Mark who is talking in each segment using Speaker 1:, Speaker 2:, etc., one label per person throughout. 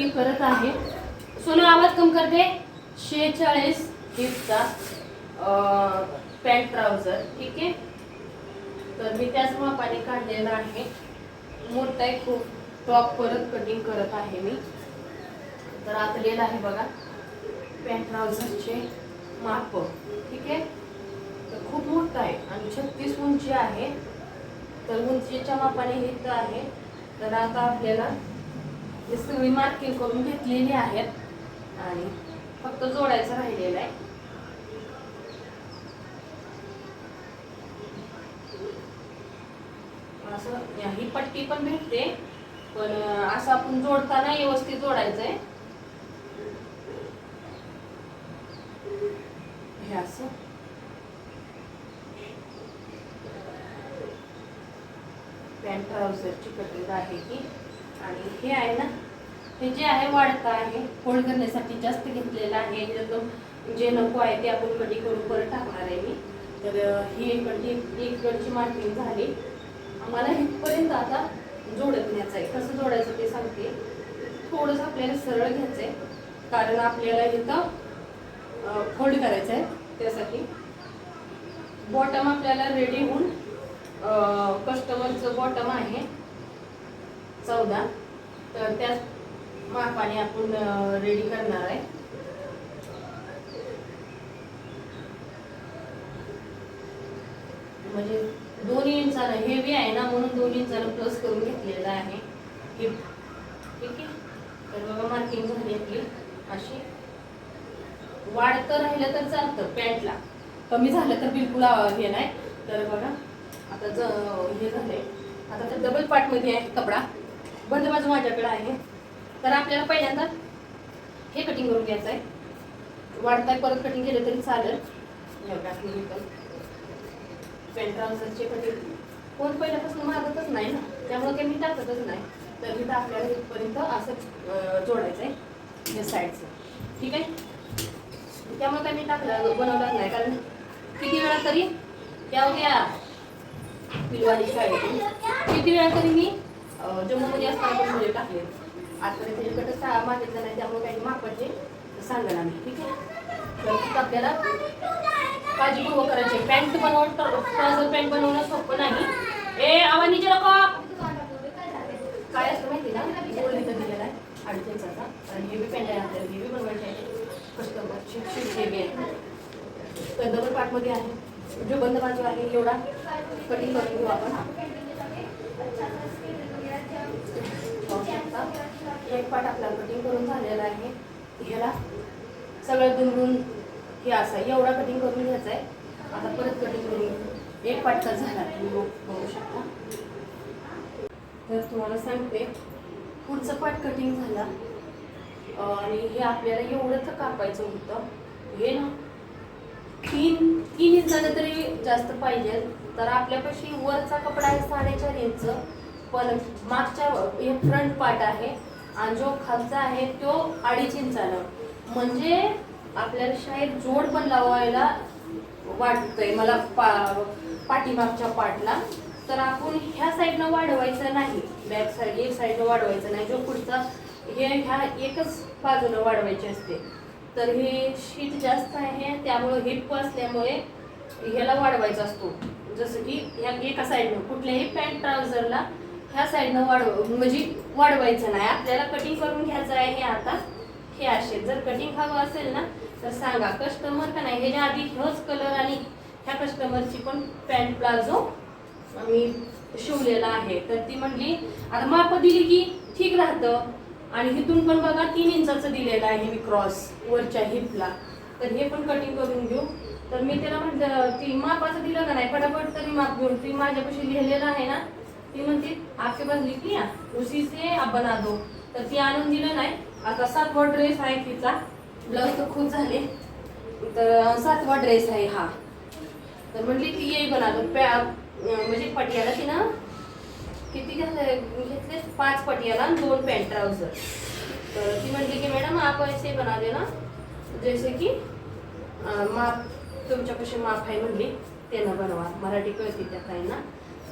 Speaker 1: Cutting करत आहे. सोनू आवाज कम करते. शेहेचाळीस हिपचा पॅन्ट ट्राउझर ठीक आहे? तर मी त्याच मापाने काढलेला आहे. मोठा आहे खूप टॉप परत कटिंग करत आहे मी. तर आतलेलं आहे बघा. पॅन्ट ट्राउझरचे माप ठीक आहे? तर खूप मोठं आहे आणि छत्तीस उंची आहे. तर उंचीच्या मापाने हे तर आहे. तर आता आपल्याला हे सगळी मार्किंग करून घेतलेली आहेत आणि फक्त जोडायचं राहिलेलं आहे. असं ही पट्टी पण भेटते पण असं आपण जोडताना व्यवस्थित जोडायचं आहे हे असं. पॅन्ट ट्राउझरची कटिंग आहे की हे आहे ना? हे जे आहे वाढतं आहे फोल्ड करण्यासाठी जास्त घेतलेलं आहे. ह्याच्यातून जे नको आहे ते आपण कटी करून परत टाकणार आहे मी. तर ही ही एक म्हणजे गडची मार्किंग झाली. आम्हाला इथपर्यंत आता जोडत न्यायचं आहे. कसं जोडायचं ते सांगते. थोडंसं आपल्याला सरळ घ्यायचं आहे कारण आपल्याला इथं फोल्ड करायचं आहे त्यासाठी. बॉटम आपल्याला रेडी होऊन कस्टमरचं बॉटम आहे. चौदा. तर त्याच मापाने आपण रेडी करणार आहे. म्हणजे दोन इंचाला हेवी आहे ना म्हणून दोन इंचाला प्लस करून घेतलेलं आहे. ठीक आहे? तर बघा मार्किंग झाली आपली. अशी. वाढतं राहिलं तर चालतं पॅन्टला कमी झालं तर बिलकुल हे नाही. तर बघा आता ज हे झालंय. आता तर डबल पार्टमध्ये आहे कपडा. बाजू माझ्याकडे आहे. तर आपल्याला पहिल्यांदा हे कटिंग करून घ्यायचं आहे वाढताय परत कटिंग केलं तरी चालेल. हे ट्राउझरचे कटिंग कोण पहिल्यापासून मागतच नाही ना? त्यामुळे काही मी टाकतच नाही. तर मी आपल्याला इथपर्यंत असं जोडायचं आहे या साईडचं ठीक आहे? त्यामुळे काही मी टाकलं बनवलं नाही. कारण किती वेळा तरी त्या उद्या पिलवाडी शाळेतून किती वेळा तरी मी जम्मूमध्ये असताना पण मुले टाकले. आतमध्ये त्याचे कटच सा- मागितलं नाही त्यामुळे काही मापाचे सांगाल आम्ही. ठीक आहे? तर तिथं आपल्याला काळजीपूर्वक करायचे पॅन्ट बनवून ट्राउझर पॅन्ट बनवणं सोपं नाही. ए आवाज लोक काय असतं माहिती ना गोल इथं दिलेला आहे अडीच इंचाचा आणि हेवी पॅन्ट आहे आपल्याला. हेवी बनवायचे आहे. कस्टमरची शिफ्ट हेवी आहे. तर आहे. जो बंद बाजू आहे एवढा कटिंग करून घेऊ आपण पाहू शकता. पाठ पार्ट कटिंग करून झालेला आहे. ह्याला सगळं दुमडून हे असं आहे. एवढा कटिंग करून घ्यायचा आहे आता परत कटिंग करून एक पार्ट झाला. तुम्ही बघू शकता. तर तुम्हाला सांगते. पुढचं पार्ट कटिंग झाला. आणि हे आपल्याला एवढं तर कापायचं होतं. हे ना तीन तीन इंचाचं तरी जास्त पाहिजे. तर आपल्यापाशी वरचा कपडा आहे साडेचार इंच. पण मागच्या हे फ्रंट पार्ट आहे. आणि जो खालचा आहे तो अडीच इंचानं. म्हणजे आपल्याला शाळेत जोड पण लावायला वाटतंय मला पा पाठीमागच्या पाटला तर आपण ह्या साईडनं वाढवायचं नाही. बॅक साईड एक साईडनं वाढवायचं नाही. जो पुढचा हे ह्या एकच बाजूनं वाढवायचे असते. तर हे शीट जास्त आहे त्यामुळं हिप असल्यामुळे ह्याला वाढवायचा असतो. जसं की ह्या एका साईडनं कुठल्याही पॅन्ट ट्राउझरला ह्या साईडनं वाढव म्हणजे वाढवायचं नाही. आपल्याला कटिंग करून घ्यायचं आहे हे आता. हे असे जर कटिंग हवं असेल ना तर सांगा कस्टमर का नाही? ह्याच्या आधी ह्योच कलर आणि ह्या कस्टमरची पण पॅन्ट प्लाझो मी शिवलेला आहे. तर ती म्हणली आता माप दिली की ठीक राहतं. आणि इथून पण बघा तीन इंचाचं दिलेलं आहे मी क्रॉस वरच्या हिपला तर हे पण कटिंग करून घेऊ. तर मी त्याला म्हटलं ती मापाचं दिलं का नाही? फटाफट तरी माप घेऊन ती माझ्यापाशी लिहिलेलं आहे ना ती म्हणते आपके पास लिख लिया उसी से आप बना दो. तर ती आणून दिलं नाही. आता सातवा ड्रेस आहे तिचा. ब्लाऊज तर खूप झाले. तर सातवा ड्रेस आहे हा. तर म्हणली ती येई बना दो. पॅ म्हणजे पटियाला तिनं किती घेतले पाच पटियाला आणि दोन पॅन्ट ट्राउझर तर ती म्हणली की मॅडम आप ऐसे बना देना जैसे की माप तुमच्यापाशी माप आहे म्हणली त्यांना बनवा. मराठी कळते त्या ताईंना.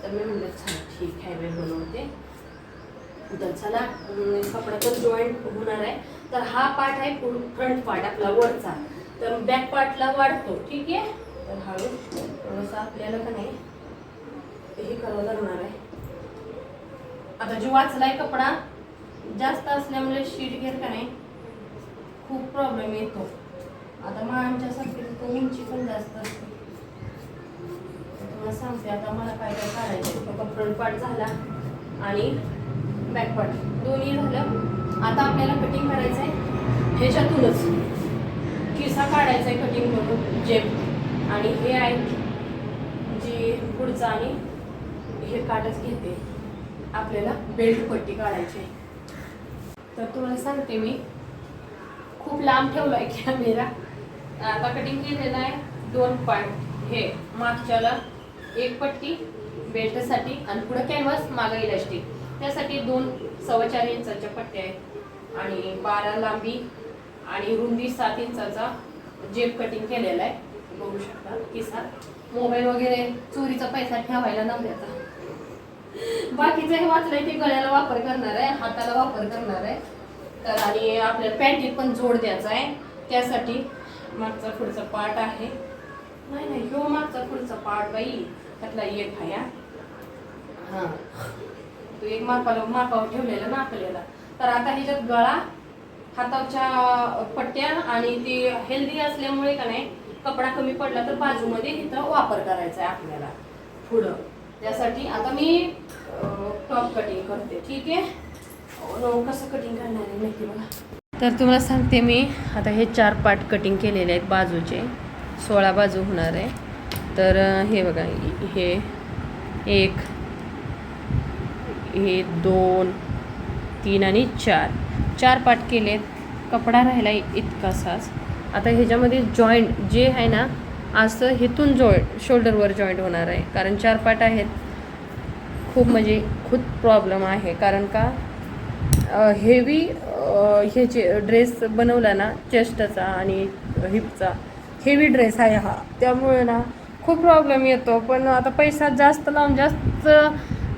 Speaker 1: तर मी म्हणलं ठीक आहे मी बनवते तर चला अं, कपड्याचं जॉईंट होणार आहे तर हा पार्ट आहे फ्रंट पार्ट आपला वरचा तर बॅक पार्टला वाढतो ठीक आहे तर हळू थोडंसं आपल्याला का नाही हे करावं लागणार आहे आता जो वाचलाय कपडा जास्त असल्यामुळे शीट घेर का नाही खूप प्रॉब्लेम येतो आता मग आमच्यासाठी तो उंची पण जास्त असते तुम्हाला सांगते आता मला काय काय काढायचं फ्रंट पार्ट झाला आणि बॅक पार्ट दोन्ही झालं. आता आपल्याला कटिंग करायचं आहे ह्याच्यातूनच. किसा काढायचा आहे कटिंग करून जेब आणि हे आहे जी पुढचं आणि हे काढच घेते. आपल्याला बेल्ट पट्टी काढायची. आहे. तर तुम्हाला सांगते मी. खूप लांब ठेवला आहे कॅमेरा आता कटिंग केलेला आहे दोन पार्ट हे मागच्याला एक पट्टी बेल्टसाठी आणि पुढं कॅनव्हास मागं इलास्टिक त्यासाठी दोन सव्वा चार इंचाच्या पट्ट्या आहेत. आणि बारा लांबी आणि रुंदी सात इंचाचा जेब कटिंग केलेला आहे. बघू शकता किसा मोबाईल वगैरे चोरीचा पैसा ठेवायला नव्हत्याचा बाकीचं हे वाचलंय ते गळ्याला वापर करणार आहे हाताला वापर करणार आहे. तर आणि आपल्याला पॅन्टीत पण जोड द्यायचा आहे. त्यासाठी मागचा पुढचा पार्ट आहे. नाही नाही ह्यो मागचा पुढचा पार्ट बाई. त्यातला एक हा. हा. तो एक मापाला मापावर ठेवलेला नाकलेला तर आता ह्याच्यात गळा हाताच्या पट्ट्या आणि ती हेल्दी असल्यामुळे का नाही कपडा कमी पडला तर बाजूमध्ये इथं वापर करायचा आहे आपल्याला. पुढं. त्यासाठी आता मी टॉप कटिंग करते ठीक आहे? कसं कटिंग करणार आहे नक्की बघा तर तुम्हाला सांगते मी आता हे चार पार्ट कटिंग केलेले आहेत बाजूचे. सोळा बाजू होणार आहे. तर हे बघा हे एक हे दोन तीन आणि चार. चार पार्ट केलेत. कपडा राहिला इतकासाच आता ह्याच्यामध्ये जॉईंट जे आहे ना असं हेतून जॉईंट शोल्डरवर जॉईंट होणार आहे. कारण चार पार्ट आहेत. खूप म्हणजे खूप प्रॉब्लेम आहे. कारण का हेवी हे जे ड्रेस बनवला ना चेस्टचा आणि हिपचा हेवी ड्रेस आहे हा. त्यामुळे ना खूप प्रॉब्लेम येतो. पण आता पैसा जास्त लावून जास्त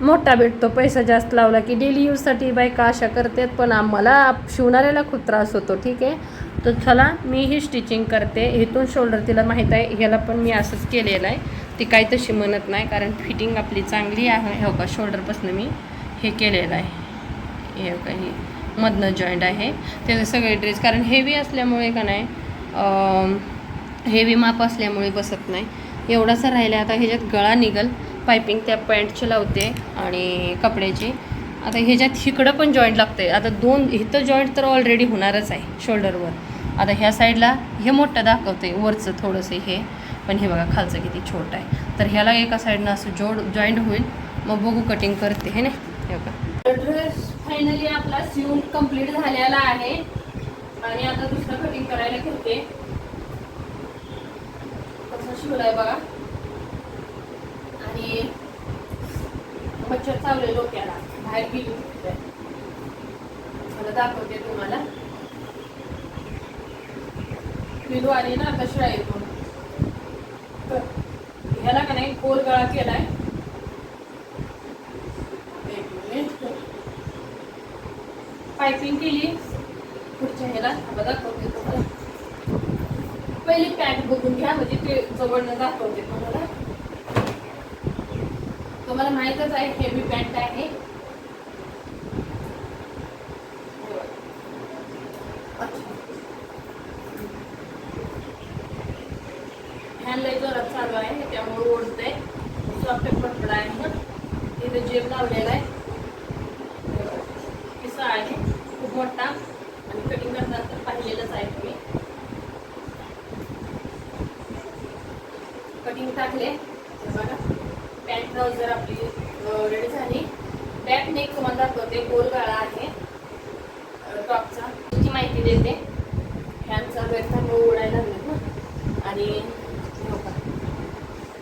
Speaker 1: मोठा भेटतो. पैसा जास्त लावला की डेली यूजसाठी बायका अशा करतात पण आम्हाला शिवणाऱ्याला खूप त्रास होतो. ठीक आहे? तर चला मी ही स्टिचिंग करते. इथून शोल्डर तिला माहीत आहे. ह्याला पण मी असंच केलेलं आहे. ती काही तशी म्हणत नाही कारण फिटिंग आपली चांगली आहे. हो का? शोल्डरपासून मी हे केलेलं आहे. हे हो काही मधनं जॉईंट आहे. त्याचे सगळे ड्रेस कारण हेवी असल्यामुळे का नाही हेवी माप असल्यामुळे बसत नाही. एवढासा राहिला आता ह्याच्यात गळा निघल पायपिंग त्या पॅन्टची लावते आणि कपड्याची. आता ह्याच्यात इकडं पण जॉईंट लागते आता दोन इथं जॉईंट तर ऑलरेडी होणारच आहे शोल्डरवर आता ह्या साईडला हे मोठं दाखवते वरचं थोडंसं हे. पण हे बघा खालचं किती छोटं आहे. तर ह्याला एका साईडनं असं जोड जॉईंट होईल. मग बघू कटिंग करते हे ना? हे बघा. ड्रेस फायनली आपला शिवून कंप्लीट झालेला आहे. आणि आता दुसरं कटिंग करायला घेते कसं शिवलाय बघा. आणि मच्छर चावले डोक्याला बाहेर गेली मला दाखवते तुम्हाला. पिलू आली ना आता शिळा तर ह्याला का नाही गोल गळा केलाय. पायपिंग केली पुढच्या ह्याला आता दाखवते तुम्हाला पहिली पॅन्ट बघून घ्या म्हणजे ते जवळनं दाखवते तुम्हाला. तुम्हाला माहीतच आहे हेवी पॅन्ट आहे. अच्छा. फॅन लय जोरात चालू आहे त्यामुळे ओढतंय सॉफ्ट कपडा आहे ना तिथे जेब लावलेला आहे. किसा आहे खूप मोठा. आणि कटिंग करताना तर पाहिलेलंच आहे तुम्ही कटिंग टाकले. बघा. पॅन्ट ट्राउझर आपली रेडी झाली बॅक नेक तुम्हाला दाखवते. गोल गाळा आहे. टॉपचा त्याची माहिती देते. फॅनचा चालू आहे उडायला लागले ना. आणि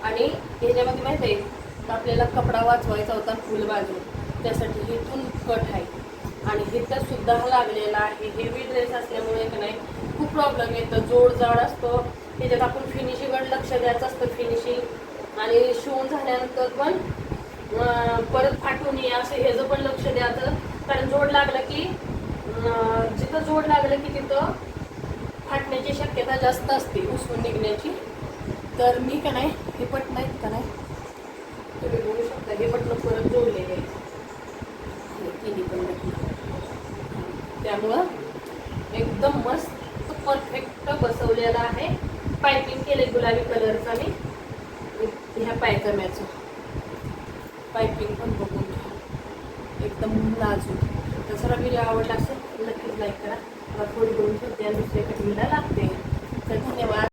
Speaker 1: आणि ह्याच्यामध्ये माहिती आहे आपल्याला कपडा वाचवायचा होता फुल बाजू त्यासाठी इथून कट आहे. आणि इथं सुद्धा हा लागलेला आहे. हेवी ड्रेस असल्यामुळे का नाही खूप प्रॉब्लेम येतो जोड जाड असतो. त्याच्यात आपण फिनिशिंगवर लक्ष द्यायचं असतं फिनिशिंग आणि शिवून झाल्यानंतर पण परत फाटू ये असं ह्याचं पण लक्ष द्यायचं
Speaker 2: कारण जोड लागलं की जिथं जोड लागलं की तिथं फाटण्याची शक्यता जास्त असते उसवून निघण्याची.
Speaker 1: तर मी का नाही हे पट नाहीत का नाही?
Speaker 2: तुम्ही बघू शकता हे बटणं परत जोडलेले आहे
Speaker 1: पण
Speaker 2: त्यामुळं एकदम मस्त परफेक्ट बसवलेलं आहे. पायपिंग केले गुलाबी कलरचा मी ह्या पायकम्याचं.
Speaker 1: पायपिंग पण बघून घ्या. एकदम नाजूक. तर जरा व्हिडिओ आवडला असेल नक्कीच लाईक करा. मला फोन करून ठेवते आणि दुसऱ्या कटिंगला लागते. तर धन्यवाद.